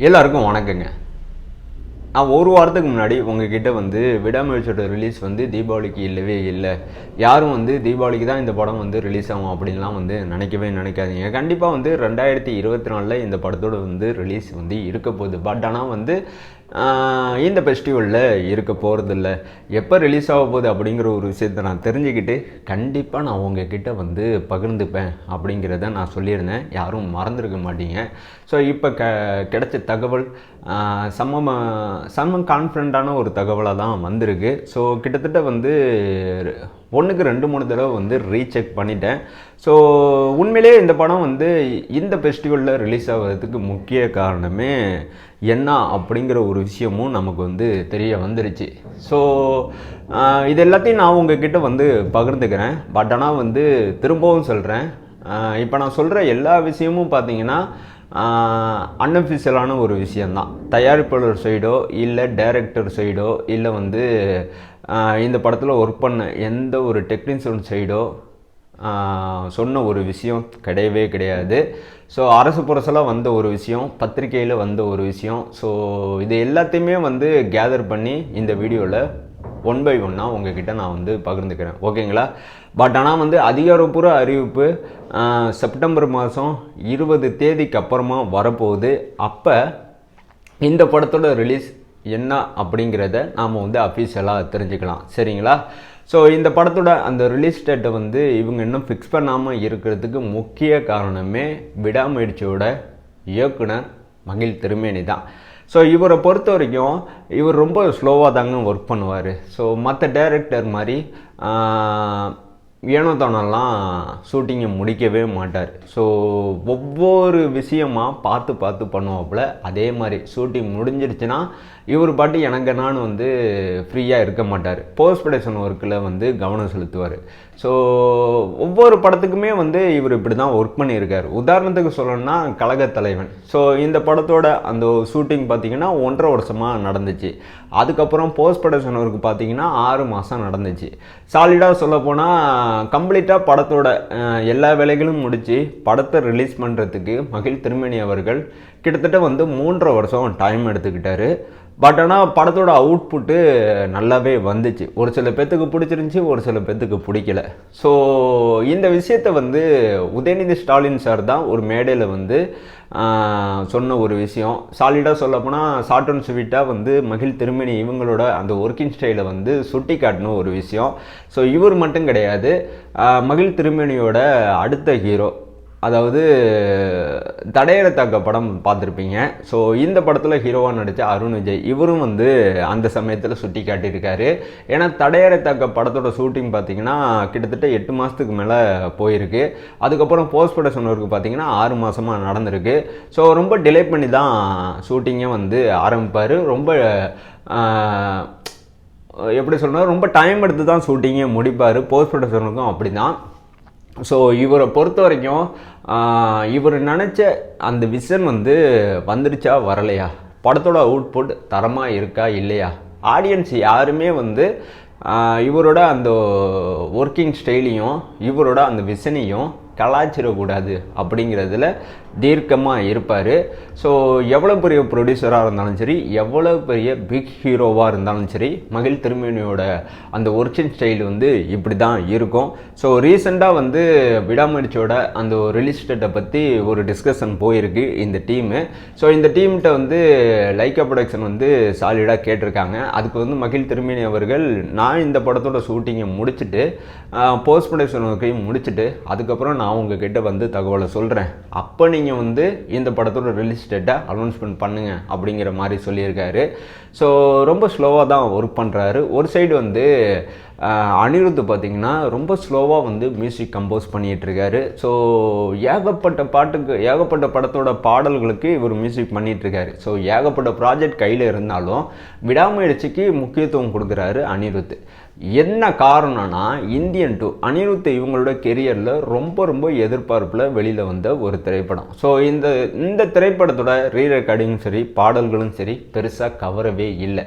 எல்லாருக்கும் வணக்கங்க. நான் ஒரு வாரத்துக்கு முன்னாடி உங்ககிட்ட வந்து விடாமுயற்சியோட ரிலீஸ் வந்து தீபாவளிக்கு இல்லவே இல்லை. யாரும் வந்து தீபாவளிக்கு தான் இந்த படம் வந்து ரிலீஸ் ஆகும் அப்படின்லாம் வந்து நினைக்கவே நினைக்காதீங்க. கண்டிப்பாக வந்து ரெண்டாயிரத்தி இருபத்தி நாலில் இந்த படத்தோட வந்து ரிலீஸ் வந்து இருக்க போகுது. பட் ஆனால் வந்து இந்த ஃபெஸ்டிவலில் இருக்க போகிறதில்ல எப்போ ரிலீஸ் ஆக போகுது அப்படிங்கிற ஒரு விஷயத்தை நான் தெரிஞ்சுக்கிட்டு கண்டிப்பாக நான் உங்ககிட்ட வந்து பகிர்ந்துப்பேன் அப்படிங்கிறத நான் சொல்லியிருந்தேன். யாரும் மறந்துருக்க மாட்டீங்க. ஸோ இப்போ க கிடைச்ச தகவல் ஆஹ், சம்மம் கான்ஃபிடண்ட்டான ஒரு தகவலாக தான் வந்திருக்கு. ஸோ கிட்டத்தட்ட வந்து ஒன்றுக்கு ரெண்டு மூணு தடவை வந்து ரீசெக் பண்ணிட்டேன். ஸோ உண்மையிலேயே இந்த படம் வந்து இந்த ஃபெஸ்டிவலில் ரிலீஸ் ஆகிறதுக்கு முக்கிய காரணமே என்ன அப்படிங்கிற ஒரு விஷயமும் நமக்கு வந்து தெரிய வந்துருச்சு. ஸோ இது எல்லாத்தையும் நான் உங்ககிட்ட வந்து பகிர்ந்துக்கிறேன். பட் ஆனால் வந்து திரும்பவும் சொல்கிறேன் இப்போ நான் சொல்கிற எல்லா விஷயமும் பார்த்தீங்கன்னா அன்அஃபிஷியலான ஒரு விஷயந்தான் தயாரிப்பாளர் சைடோ இல்லை டைரக்டர் சைடோ இல்லை வந்து இந்த படத்தில் ஒர்க் பண்ண எந்த ஒரு டெக்னீஷியன் சைடோ சொன்ன ஒரு விஷயம் கிடையவே கிடையாது. ஸோ அரசு புரசலாக வந்த ஒரு விஷயம் பத்திரிக்கையில் வந்த ஒரு விஷயம். ஸோ இது எல்லாத்தையுமே வந்து கேதர் பண்ணி இந்த வீடியோவில் ஒன் பை ஒன்னாக உங்ககிட்ட நான் வந்து பகிர்ந்துக்கிறேன். ஓகேங்களா? பட் ஆனால் வந்து அதிகாரப்பூர்வ அறிவிப்பு செப்டம்பர் மாதம் இருபது தேதிக்கு அப்புறமா வரப்போகுது. அப்போ இந்த படத்தோட ரிலீஸ் என்ன அப்படிங்கிறத நாம் வந்து அஃபீஷியலாக தெரிஞ்சுக்கலாம். சரிங்களா? ஸோ இந்த படத்தோட அந்த ரிலீஸ் டேட்டை வந்து இவங்க இன்னும் ஃபிக்ஸ் பண்ணாமல் இருக்கிறதுக்கு முக்கிய காரணமே விடாமுயற்சியோட இயக்குனர் மகிழ் திருமேனி தான். ஸோ இவரை பொறுத்த வரைக்கும் இவர் ரொம்ப ஸ்லோவாக தாங்க ஒர்க் பண்ணுவார். ஸோ மற்ற டைரக்டர் மாதிரி ஆஹ், ஏனோ தானெல்லாம் ஷூட்டிங்கை முடிக்கவே மாட்டார். ஸோ ஒவ்வொரு விஷயமாக பார்த்து பார்த்து பண்ணுவாப்புல. அதே மாதிரி ஷூட்டிங் முடிஞ்சிருச்சுன்னா இவர் பாட்டு எனக்கு நான் வந்து ஃப்ரீயாக இருக்க மாட்டார். போஸ்ட் ப்ரொடக்ஷன் ஒர்க்கில் வந்து கவனம் செலுத்துவார். ஸோ ஒவ்வொரு படத்துக்குமே வந்து இவர் இப்படி தான் ஒர்க் பண்ணியிருக்கார். உதாரணத்துக்கு சொல்லணும்னா கழகத் தலைவன். ஸோ இந்த படத்தோட அந்த ஷூட்டிங் பார்த்தீங்கன்னா ஒன்றரை வருஷமாக நடந்துச்சு. அதுக்கப்புறம் போஸ்ட் ப்ரொடக்ஷன் ஒர்க் பார்த்தீங்கன்னா ஆறு மாதம் நடந்துச்சு. சாலிடாக சொல்லப்போனால் கம்ப்ளீட்டாக படத்தோட எல்லா வேலைகளும் முடித்து படத்தை ரிலீஸ் பண்ணுறதுக்கு மகிழ் திருமணி அவர்கள் கிட்டத்தட்ட வந்து மூன்றரை வருஷம் டைம் எடுத்துக்கிட்டாரு. பட் ஆனால் படத்தோட அவுட்புட்டு நல்லாவே வந்துச்சு. ஒரு சில பேர்த்துக்கு பிடிச்சிருந்துச்சி ஒரு சில பேர்த்துக்கு பிடிக்கல. ஸோ இந்த விஷயத்தை வந்து உதயநிதி ஸ்டாலின் சார் தான் ஒரு மேடையில் வந்து சொன்ன ஒரு விஷயம். சாலிடாக சொல்லப்போனால் ஷார்ட் அண்ட் ஸ்வீட்டாக வந்து மகிழ் திருமணி இவங்களோட அந்த ஒர்க்கிங் ஸ்டைலை வந்து சுட்டி காட்டின ஒரு விஷயம். ஸோ இவர் மட்டும் கிடையாது. மகிழ் திருமணியோட அடுத்த ஹீரோ அதாவது தடையற தாக்க படம் பார்த்துருப்பீங்க. ஸோ இந்த படத்தில் ஹீரோவாக நடித்த அருண் விஜய் இவரும் வந்து அந்த சமயத்தில் சுட்டி காட்டியிருக்காரு. ஏன்னா தடையற தாக்க படத்தோட ஷூட்டிங் பார்த்தீங்கன்னா கிட்டத்தட்ட எட்டு மாதத்துக்கு மேலே போயிருக்கு. அதுக்கப்புறம் போஸ்ட் ப்ரொடக்ஷன் ஒர்க்கு பார்த்தீங்கன்னா ஆறு மாதமாக நடந்திருக்கு. ஸோ ரொம்ப டிலே பண்ணி தான் ஷூட்டிங்கே வந்து ஆரம்பிப்பார். ரொம்ப எப்படி சொல்றேன்னா ரொம்ப டைம் எடுத்து தான் ஷூட்டிங்கே முடிப்பார். போஸ்ட் ப்ரொடக்ஷனுக்கும் அப்படி தான் ஸோ இவரை பொறுத்த வரைக்கும் இவர் நினச்ச அந்த விஷன் வந்து வந்துடுச்சா வரலையா? படத்தோட அவுட்புட் தரமாக இருக்கா இல்லையா? ஆடியன்ஸ் யாருமே வந்து இவரோட அந்த ஒர்க்கிங் ஸ்டைலையும் இவரோட அந்த விசனையும் கலாச்சிடக்கூடாது அப்படிங்கிறதுல தீர்க்கமாக இருப்பார். ஸோ எவ்வளோ பெரிய ப்ரொடியூசராக இருந்தாலும் சரி எவ்வளோ பெரிய பிக் ஹீரோவாக இருந்தாலும் சரி மகிழ் திருமேனியோட அந்த ஒர்க்கிங் ஸ்டைல் வந்து இப்படி தான் இருக்கும். ஸோ ரீசெண்டாக வந்து விடாமுயற்சியோட அந்த ரிலீஸ் டேட்டை பற்றி ஒரு டிஸ்கஷன் போயிருக்கு இந்த டீமு ஸோ இந்த டீம்கிட்ட வந்து லைக்கா ப்ரொடக்ஷன் வந்து சாலிடாக கேட்டிருக்காங்க. அதுக்கு வந்து மகிழ் திருமேனி அவர்கள் நான் இந்த படத்தோட ஷூட்டிங்கை முடிச்சுட்டு போஸ்ட் ப்ரொடக்ஷன் ஒர்க்கையும் முடிச்சுட்டு அதுக்கப்புறம் நான் உங்ககிட்ட வந்து தகவலை சொல்கிறேன் அப்போ நீங்கள் வந்து இந்த படத்தோட ரிலீஸ் டேட்டை அனௌன்ஸ்மெண்ட் பண்ணுங்க அப்படிங்கிற மாதிரி சொல்லியிருக்காரு. ஸோ ரொம்ப ஸ்லோவாக தான் ஒர்க் பண்ணுறாரு ஒரு சைடு வந்து அனிருத் பார்த்தீங்கன்னா ரொம்ப ஸ்லோவாக வந்து மியூசிக் கம்போஸ் பண்ணிகிட்ருக்காரு ஸோ ஏகப்பட்ட பாட்டுக்கு ஏகப்பட்ட படத்தோட பாடல்களுக்கு இவர் மியூசிக் பண்ணிகிட்ருக்காரு ஸோ ஏகப்பட்ட ப்ராஜெக்ட் கையில் இருந்தாலும் விடாமுயற்சிக்கு முக்கியத்துவம் கொடுக்குறாரு அனிருத். என்ன காரணம்னா இந்தியன் டூ அனிருத் இவங்களோட கெரியரில் ரொம்ப ரொம்ப எதிர்பார்ப்பில் வெளியில் வந்த ஒரு திரைப்படம். ஸோ இந்த இந்த திரைப்படத்தோட ரீ ரெக்கார்டிங்கும் சரி பாடல்களும் சரி பெருசாக கவரவே இல்லை.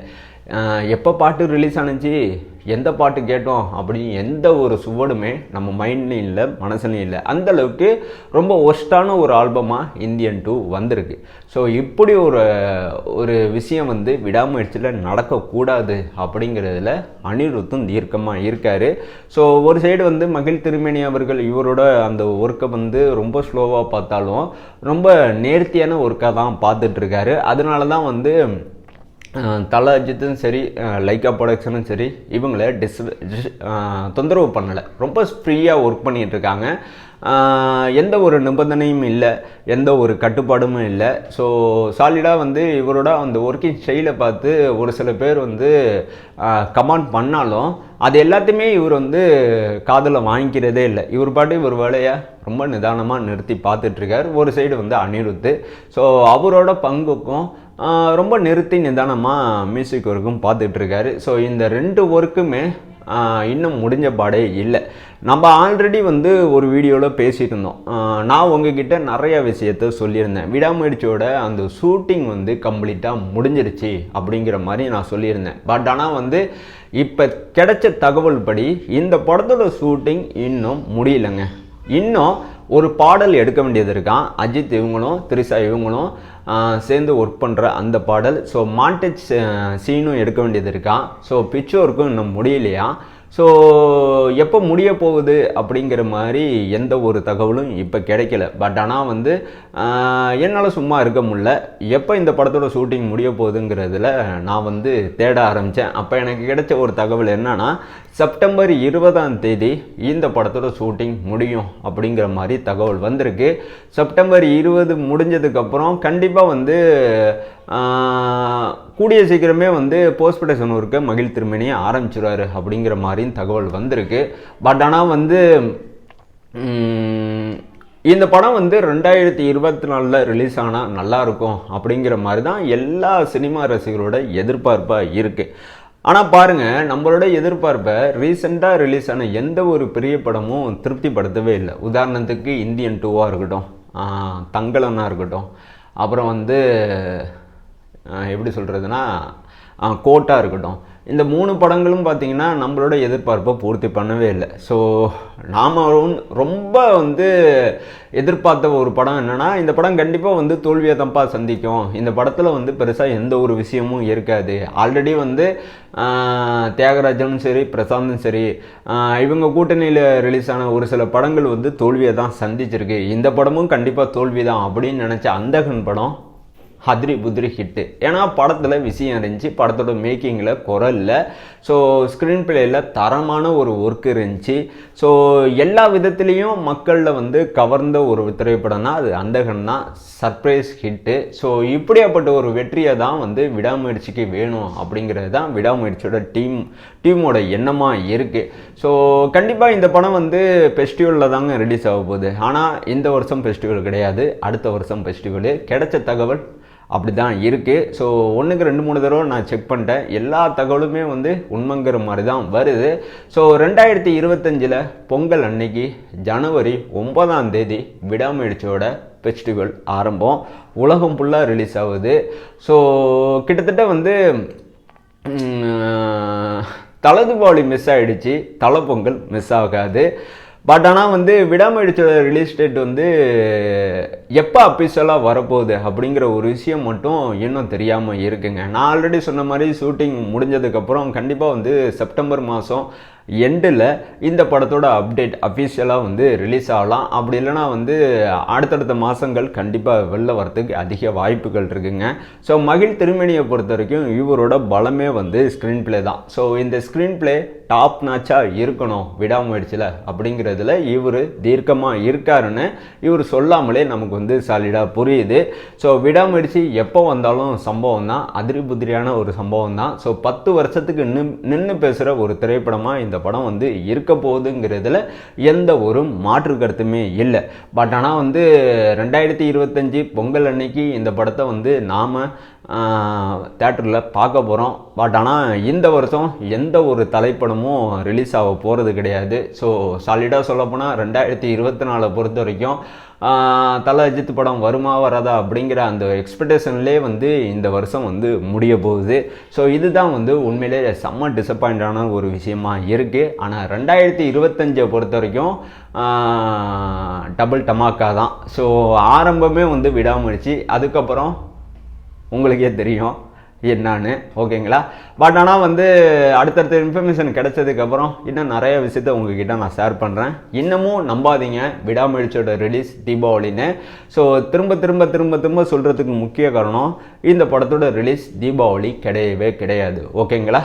எப்போ பாட்டு ரிலீஸ் ஆனுச்சு? எந்த பாட்டு கேட்டோம் அப்படின்னு எந்த ஒரு சுவடுமே நம்ம மைண்ட்லையும் இல்லை மனசுலையும் இல்லை. அந்தளவுக்கு ரொம்ப ஒஸ்ட்டான ஒரு ஆல்பமாக இந்தியன் டூ வந்திருக்கு. ஸோ இப்படி ஒரு ஒரு விஷயம் வந்து விடாமுயற்சியில் நடக்கக்கூடாது அப்படிங்கிறதுல அனிருத்தும் தீர்க்கமாக இருக்கார். ஸோ ஒரு சைடு வந்து மகிழ் திருமேனி அவர்கள் இவரோட அந்த ஒர்க்கை வந்து ரொம்ப ஸ்லோவாக பார்த்தாலும் ரொம்ப நேர்த்தியான ஒர்க்காக தான் பார்த்துட்ருக்காரு அதனால தான் வந்து தல அஜித்தும் சரி லைக்கா ப்ரொடக்ஷனும் சரி இவங்கள டிஸ் டிஸ்- தொந்தரவு பண்ணலை. ரொம்ப ஃப்ரீயாக ஒர்க் பண்ணிகிட்ருக்காங்க இருக்காங்க எந்த ஒரு நிபந்தனையும் இல்லை எந்த ஒரு கட்டுப்பாடும் இல்லை. ஸோ சாலிடாக வந்து இவரோட அந்த ஒர்க்கிங் ஸ்டைலை பார்த்து ஒரு சில பேர் வந்து கமெண்ட் பண்ணாலும் அது எல்லாத்தையுமே இவர் வந்து காதில் வாங்கிக்கிறதே இல்லை. இவர் பாட்டு இவர் வேலையை ரொம்ப நிதானமாக நிறுத்தி பார்த்துட்ருக்கார் ஒரு சைடு வந்து அனிருத்து ஸோ அவரோட பங்குக்கும் ரொம்ப நிறுத்தி நிதானமாக மியூசிக் ஒர்க்கும் பார்த்துட்ருக்காரு. ஸோ இந்த ரெண்டு ஒர்க்குமே இன்னும் முடிஞ்ச பாடே இல்லை. நம்ம ஆல்ரெடி வந்து ஒரு வீடியோவில் பேசியிருந்தோம் இருந்தோம் நான் உங்ககிட்ட நிறைய விஷயத்த சொல்லியிருந்தேன். விடாமுயற்சியோட அந்த ஷூட்டிங் வந்து கம்ப்ளீட்டாக முடிஞ்சிருச்சு அப்படிங்கிற மாதிரி நான் சொல்லியிருந்தேன். பட் ஆனால் வந்து இப்போ கிடைச்ச தகவல் படி இந்த படத்தோட ஷூட்டிங் இன்னும் முடியலைங்க. இன்னும் ஒரு பாடல் எடுக்க வேண்டியது இருக்கான். அஜித் இவங்களும் திரிசா இவங்களும் சேர்ந்து ஒர்க் பண்ணுற அந்த பாடல். ஸோ மாண்டேஜ் சீனும் எடுக்க வேண்டியது இருக்கா? ஸோ பிச் ஒர்க்கும் இன்னும் முடியலையா? ஸோ எப்போ முடிய போகுது அப்படிங்கிற மாதிரி எந்த ஒரு தகவலும் இப்போ கிடைக்கல. பட் ஆனால் வந்து என்னால் சும்மா இருக்க முடியல. எப்போ இந்த படத்தோட ஷூட்டிங் முடிய போகுதுங்கிறதுல நான் வந்து தேட ஆரம்பித்தேன் அப்போ எனக்கு கிடைச்ச ஒரு தகவல் என்னன்னா செப்டம்பர் இருபதாம் தேதி இந்த படத்தோட ஷூட்டிங் முடியும் அப்படிங்கிற மாதிரி தகவல் வந்திருக்கு. செப்டம்பர் இருபது முடிஞ்சதுக்கப்புறம் கண்டிப்பாக வந்து கூடிய சீக்கிரமே வந்து போஸ்ட் ப்ரொடக்ஷன் ஒர்க்கை மகிழ் திருமணியை ஆரம்பிச்சிருவாரு அப்படிங்கிற மாதிரியும் தகவல் வந்திருக்கு. பட் ஆனால் வந்து இந்த படம் வந்து ரெண்டாயிரத்தி இருபத்தி நாலில் ரிலீஸ் ஆனால் நல்லாயிருக்கும் அப்படிங்கிற மாதிரி தான் எல்லா சினிமா ரசிகரோட எதிர்பார்ப்பாக இருக்குது ஆனால் பாருங்கள் நம்மளோட எதிர்பார்ப்பை ரீசெண்டாக ரிலீஸ் ஆன எந்த ஒரு பெரிய படமும் திருப்திப்படுத்தவே இல்லை. உதாரணத்துக்கு இந்தியன் டூவாக இருக்கட்டும் தங்கலனாக இருக்கட்டும் அப்புறம் வந்து எப்படி சொல்கிறதுனா கோட்டாக இருக்கட்டும். இந்த மூணு படங்களும் பார்த்தீங்கன்னா நம்மளோட எதிர்பார்ப்பை பூர்த்தி பண்ணவே இல்லை. ஸோ நாம் ரொம்ப வந்து எதிர்பார்த்த ஒரு படம் என்னென்னா இந்த படம் கண்டிப்பாக வந்து தோல்வியை தப்பா சந்திக்கும். இந்த படத்தில் வந்து பெருசாக எந்த ஒரு விஷயமும் இருக்காது. ஆல்ரெடி வந்து தியாகராஜனும் சரி பிரசாந்தும் சரி இவங்க கூட்டணியில் ரிலீஸ் ஆன ஒரு சில படங்கள் வந்து தோல்வியை தான் சந்திச்சிருக்கு. இந்த படமும் கண்டிப்பாக தோல்வி தான் அப்படின்னு நினச்ச அந்தகன் படம் அதிரி புதிரி ஹிட்டு. ஏன்னா படத்தில் விஷயம் இருந்துச்சு. படத்தோட மேக்கிங்கில் குரலில் ஸோ ஸ்க்ரீன் பிளேயில் தரமான ஒரு ஒர்க் இருந்துச்சு. ஸோ எல்லா விதத்துலேயும் மக்களில் வந்து கவர்ந்த ஒரு திரைப்படம்னா அது அந்தகன் தான். சர்ப்ரைஸ் ஹிட்டு ஸோ இப்படியாப்பட்ட ஒரு வெற்றியை தான் வந்து விடாமுயற்சிக்கு வேணும் அப்படிங்கிறது தான் விடாமுயற்சியோட டீம் டீமோட எண்ணமாக இருக்குது ஸோ கண்டிப்பாக இந்த படம் வந்து ஃபெஸ்டிவலில் தாங்க ரிலீஸ் ஆக போகுது. ஆனால் இந்த வருஷம் ஃபெஸ்டிவல் கிடையாது. அடுத்த வருஷம் ஃபெஸ்டிவலு கிடைச்ச தகவல் அப்படி தான் இருக்குது ஸோ ஒன்றுக்கு ரெண்டு மூணு தடவை நான் செக் பண்ணிட்டேன். எல்லா தகவலுமே வந்து உண்மைங்கிற மாதிரி தான் வருது. ஸோ ரெண்டாயிரத்தி இருபத்தஞ்சில் பொங்கல் அன்னைக்கு ஜனவரி ஒன்பதாம் தேதி விடாமுயற்சியோட ஃபெஸ்டிவல் ஆரம்பம். உலகம் ஃபுல்லாக ரிலீஸ் ஆகுது. ஸோ கிட்டத்தட்ட வந்து உம், மிஸ் ஆகிடுச்சு தலை பொங்கல் மிஸ் ஆகாது. பட் ஆனால் வந்து விடாமுயற்சியோட ரிலீஸ் டேட் வந்து எப்போ அஃபிஷியலாக வரப்போகுது அப்படிங்கிற ஒரு விஷயம் மட்டும் இன்னும் தெரியாமல் இருக்குங்க. நான் ஆல்ரெடி சொன்ன மாதிரி ஷூட்டிங் முடிஞ்சதுக்கப்புறம் கண்டிப்பாக வந்து செப்டம்பர் மாதம் எண்டில் இந்த படத்தோட அப்டேட் அஃபிஷியலாக வந்து ரிலீஸ் ஆகலாம். அப்படி இல்லைனா வந்து அடுத்தடுத்த மாதங்கள் கண்டிப்பாக வெளில வரத்துக்கு அதிக வாய்ப்புகள் இருக்குங்க. ஸோ மகிழ் திருமணியை பொறுத்த வரைக்கும் இவரோட பலமே வந்து ஸ்க்ரீன் ப்ளே தான். ஸோ இந்த ஸ்க்ரீன் ப்ளே டாப் நாச்சாக இருக்கணும் விடாமுயற்சியில் அப்படிங்கிறதுல இவர் தீர்க்கமாக இருக்காருன்னு இவர் சொல்லாமலே நமக்கு வந்து சாலிடாக புரியுது. ஸோ விடாமுயற்சி எப்போ வந்தாலும் சம்பவம் தான் அதிரி புதிரியான ஒரு சம்பவம் தான் ஸோ பத்து வருஷத்துக்கு நின் நின்று பேசுகிற ஒரு திரைப்படமாக இந்த படம் வந்து இருக்க போகுதுங்கிறதுல எந்த ஒரு மாற்று கருத்துமே இல்லை. பட் ஆனால் வந்து ரெண்டாயிரத்தி இருபத்தஞ்சி பொங்கல் அன்னைக்கு இந்த படத்தை வந்து நாம் தேட்டரில் பார்க்க போகிறோம் பட் ஆனால் இந்த வருஷம் எந்த ஒரு தலைப்படமும் ரிலீஸ் ஆக போகிறது கிடையாது. ஸோ சாலிடாக சொல்லப்போனால் ரெண்டாயிரத்தி இருபத்தி நாலை பொறுத்த வரைக்கும் தல அஜித் படம் வருமா வராதா அப்படிங்கிற அந்த எக்ஸ்பெக்டேஷன்லேயே வந்து இந்த வருஷம் வந்து முடிய போகுது. ஸோ இதுதான் வந்து உண்மையிலே செம்ம டிசப்பாயிண்டான ஒரு விஷயமா இருக்குது ஆனால் ரெண்டாயிரத்தி இருபத்தஞ்சை பொறுத்த வரைக்கும் டபுள் டமாக்கா தான். ஸோ ஆரம்பமே வந்து விடாமுடிச்சு அதுக்கப்புறம் உங்களுக்கே தெரியும். என்னான்னு ஓகேங்களா? பட் ஆனால் வந்து அடுத்தடுத்த இன்ஃபர்மேஷன் கிடைச்சதுக்கப்புறம் இன்னும் நிறைய விஷயத்த உங்ககிட்ட நான் ஷேர் பண்ணுறேன் இன்னமும் நம்பாதீங்க. விடாமுயற்சியோட ரிலீஸ் தீபாவளின்னு. ஸோ திரும்ப திரும்ப திரும்ப திரும்ப சொல்கிறதுக்கு முக்கிய காரணம் இந்த படத்தோட ரிலீஸ் தீபாவளி கிடையவே கிடையாது. ஓகேங்களா?